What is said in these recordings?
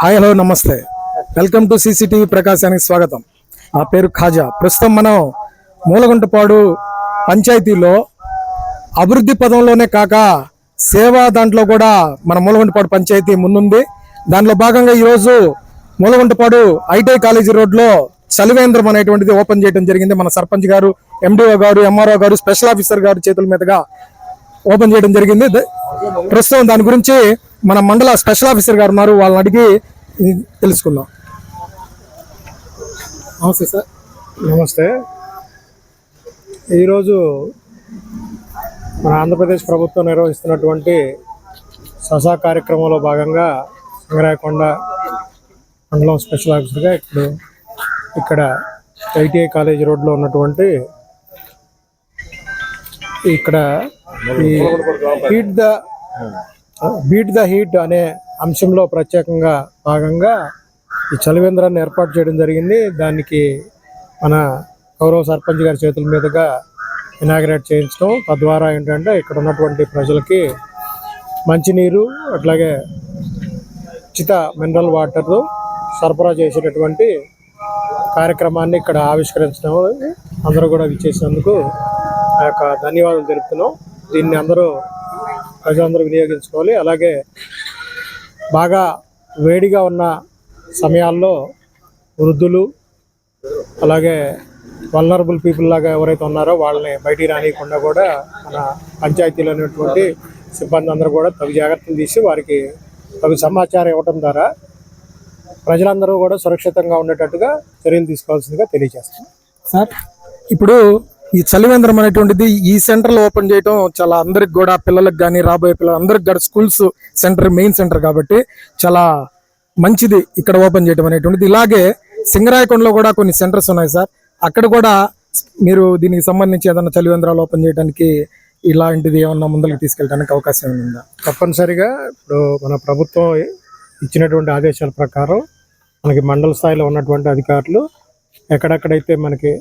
Hi hello namaste. Welcome to CCTV ప్రకాశానికి స్వాగతం. నా పేరు ఖాజా. ప్రస్తుతం మనం మూలగుంటపాడు పంచాయతీలో అభివృద్ధి పదంలోనే కాక సేవా దాంట్లో కూడా మన మూలగుంటపాడు పంచాయతీ ముందుంది. దానిలో భాగంగా ఈరోజు మూలగుంటపాడు ఐటీఐ కాలేజీ రోడ్లో చలివేంద్రం అనేటువంటిది ఓపెన్ చేయడం జరిగింది. మన సర్పంచ్ గారు ఎండిఓ గారు ఎంఆర్ఓ గారు స్పెషల్ ఆఫీసర్ గారు చేతుల మీదుగా ఓపెన్ చేయడం జరిగింది. ప్రస్తుతం దాని గురించి మన మండల స్పెషల్ ఆఫీసర్ గారు ఉన్నారు. వాళ్ళని అడిగి ఇది తెలుసుకుందాం. నమస్తే సార్. నమస్తే. ఈరోజు మన ఆంధ్రప్రదేశ్ ప్రభుత్వం నిర్వహిస్తున్నటువంటి ససా కార్యక్రమంలో భాగంగా సింగరాయకొండ మండలం స్పెషల్ ఆఫీసర్గా ఇప్పుడు ఇక్కడ ఐటీఐ కాలేజ్ రోడ్లో ఉన్నటువంటి ఇక్కడ ఈ heat the beat the heat అనే అంశంలో ప్రత్యేకంగా భాగంగా ఈ చలివేంద్రాన్ని ఏర్పాటు చేయడం జరిగింది. దానికి మన గౌరవ సర్పంచ్ గారి చేతుల మీదుగా ఇనాగ్రేట్ చేయించడం. తద్వారా ఏంటంటే ఇక్కడ ఉన్నటువంటి ప్రజలకి మంచినీరు అట్లాగే ఉచిత మినరల్ వాటర్ సరఫరా చేసేటటువంటి కార్యక్రమాన్ని ఇక్కడ ఆవిష్కరించడం అందరూ కూడా విచ్చేసినందుకు ఆ యొక్క ధన్యవాదాలు తెలుపుతున్నాం. దీన్ని అందరూ ప్రజలందరూ వినియోగించుకోవాలి. అలాగే బాగా వేడిగా ఉన్న సమయాల్లో వృద్ధులు అలాగే వల్నరబుల్ పీపుల్ లాగా ఎవరైతే ఉన్నారో వాళ్ళని బయటికి రానియకుండా కూడా మన పంచాయతీలో ఉన్నటువంటి సిబ్బంది అందరూ కూడా తగు జాగ్రత్తలు తీసి వారికి తగు సమాచారం ఇవ్వడం ద్వారా ప్రజలందరూ కూడా సురక్షితంగా ఉండేటట్టుగా చర్యలు తీసుకోవాల్సిందిగా తెలియజేస్తాం సార్ ఇప్పుడు ఈ చలివేంద్రం అనేటువంటిది ఈ సెంటర్లు ఓపెన్ చేయడం చాలా అందరికి కూడా పిల్లలకు కానీ రాబోయే పిల్లలు అందరికి కూడా స్కూల్స్ సెంటర్ మెయిన్ సెంటర్ కాబట్టి చాలా మంచిది ఇక్కడ ఓపెన్ చేయడం అనేటువంటిది. ఇలాగే సింగరాయకొండలో కూడా కొన్ని సెంటర్స్ ఉన్నాయి సార్. అక్కడ కూడా మీరు దీనికి సంబంధించి ఏదైనా చలివేంద్రాలు ఓపెన్ చేయడానికి ఇలాంటిది ఏమన్నా ముందరికి తీసుకెళ్ళడానికి అవకాశం ఏమైనా ఉందా? తప్పనిసరిగా ఇప్పుడు మన ప్రభుత్వం ఇచ్చినటువంటి ఆదేశాల ప్రకారం మనకి మండల స్థాయిలో ఉన్నటువంటి అధికారులు ఎక్కడెక్కడైతే మనకి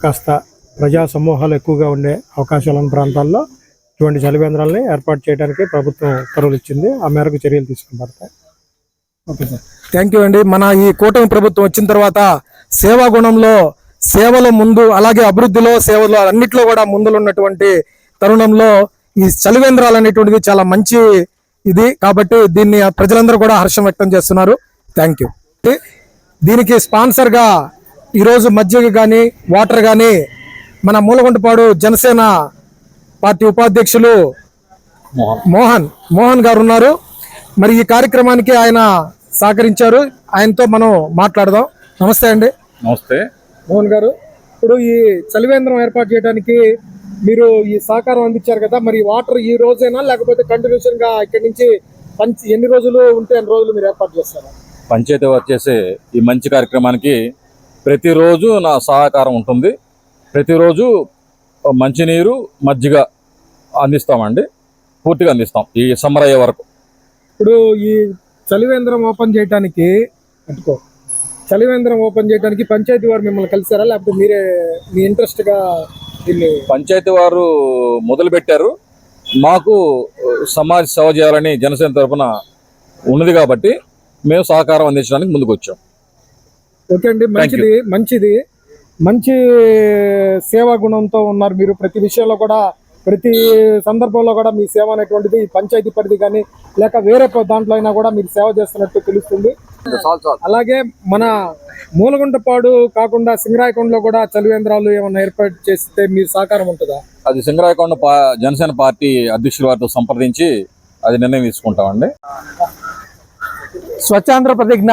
కాస్త ప్రజా సమూహాలు ఎక్కువగా ఉండే అవకాశాలు ఉన్న ప్రాంతాల్లో ఇటువంటి చలివేంద్రాలని ఏర్పాటు చేయడానికి ప్రభుత్వం ఉత్తర్వులు ఇచ్చింది. ఆ మేరకు చర్యలు తీసుకుని ఓకే సార్. థ్యాంక్ యూ అండి. మన ఈ కూటమి ప్రభుత్వం వచ్చిన తర్వాత సేవా గుణంలో సేవల ముందు అలాగే అభివృద్ధిలో సేవలో అన్నిట్లో కూడా ముందులో ఉన్నటువంటి తరుణంలో ఈ చలివేంద్రాలు అనేటువంటిది చాలా మంచి ఇది. కాబట్టి దీన్ని ప్రజలందరూ కూడా హర్షం వ్యక్తం చేస్తున్నారు. థ్యాంక్ యూ దీనికి స్పాన్సర్గా ఈరోజు మజ్జిగ కానీ వాటర్ కానీ మన మూలగుంటపాడు జనసేన పార్టీ ఉపాధ్యక్షులు మోహన్. మోహన్ గారు ఉన్నారు మరి ఈ కార్యక్రమానికి ఆయన సహకరించారు. ఆయనతో మనం మాట్లాడదాం. నమస్తే అండి. నమస్తే. మోహన్ గారు ఇప్పుడు ఈ చలివేంద్రం ఏర్పాటు చేయడానికి మీరు ఈ సహకారం అందించారు కదా మరి వాటర్ ఈ రోజేనా లేకపోతే కంటిన్యూషన్గా ఇక్కడి నుంచి పంచి ఎన్ని రోజులు ఉంటే అన్ని రోజులు మీరు ఏర్పాటు చేస్తారా? పంచాయతీ వారు చేసే ఈ మంచి కార్యక్రమానికి ప్రతిరోజు నా సహకారం ఉంటుంది. ప్రతిరోజు మంచినీరు మజ్జిగ అందిస్తామండి. పూర్తిగా అందిస్తాం ఈ సమ్మర్ అయ్యే వరకు. ఇప్పుడు ఈ చలివేంద్రం ఓపెన్ చేయడానికి పెట్టుకో. చలివేంద్రం ఓపెన్ చేయడానికి పంచాయతీ వారు మిమ్మల్ని కలిసారా? లేకపోతే మీరే మీ ఇంట్రెస్ట్గా దీన్ని పంచాయతీ వారు మొదలు పెట్టారు. మాకు సమాజ సేవ చేయాలని జనసేన తరఫున ఉన్నది కాబట్టి మేము సహకారం అందించడానికి ముందుకు వచ్చాం ఓకే అండి మంచిది మంచిది. మంచి సేవా గుణంతో ఉన్నారు మీరు. ప్రతి విషయంలో కూడా ప్రతి సందర్భంలో కూడా మీ సేవ అనేటువంటిది ఈ పంచాయతీ పరిధి కానీ లేక వేరే దాంట్లో అయినా కూడా మీరు సేవ చేస్తున్నట్టు తెలుస్తుంది. అలాగే మన మూలగుంటపాడు కాకుండా సింగరాయకొండలో కూడా చలివేంద్రాలు ఏమన్నా ఏర్పాటు చేస్తే మీ సహకారం ఉంటుందా? అది సింగరాయకొండ పా జనసేన పార్టీ అధ్యక్షుల వారితో సంప్రదించి అది నిర్ణయం తీసుకుంటామండి. స్వచ్ఛాంధ్ర ప్రతిజ్ఞ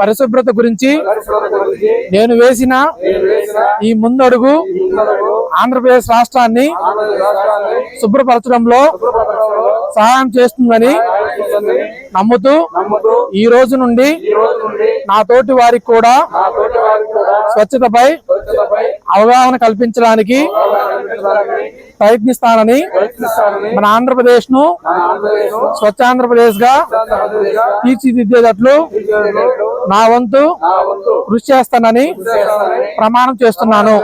పరిశుభ్రత గురించి నేను వేసిన ఈ ముందడుగు ఆంధ్రప్రదేశ్ రాష్ట్రాన్ని శుభ్రపరచడంలో సహాయం చేస్తుందని నమ్ముతూ ఈ రోజు నుండి నా తోటి వారికి కూడా స్వచ్ఛతపై అవగాహన కల్పించడానికి ప్రయత్నిస్తానని మన ఆంధ్రప్రదేశ్ను స్వచ్ఛ ఆంధ్రప్రదేశ్గా తీర్చిదిద్దేటట్లు నా వంతు కృషి చేస్తానని ప్రమాణం చేస్తున్నాను.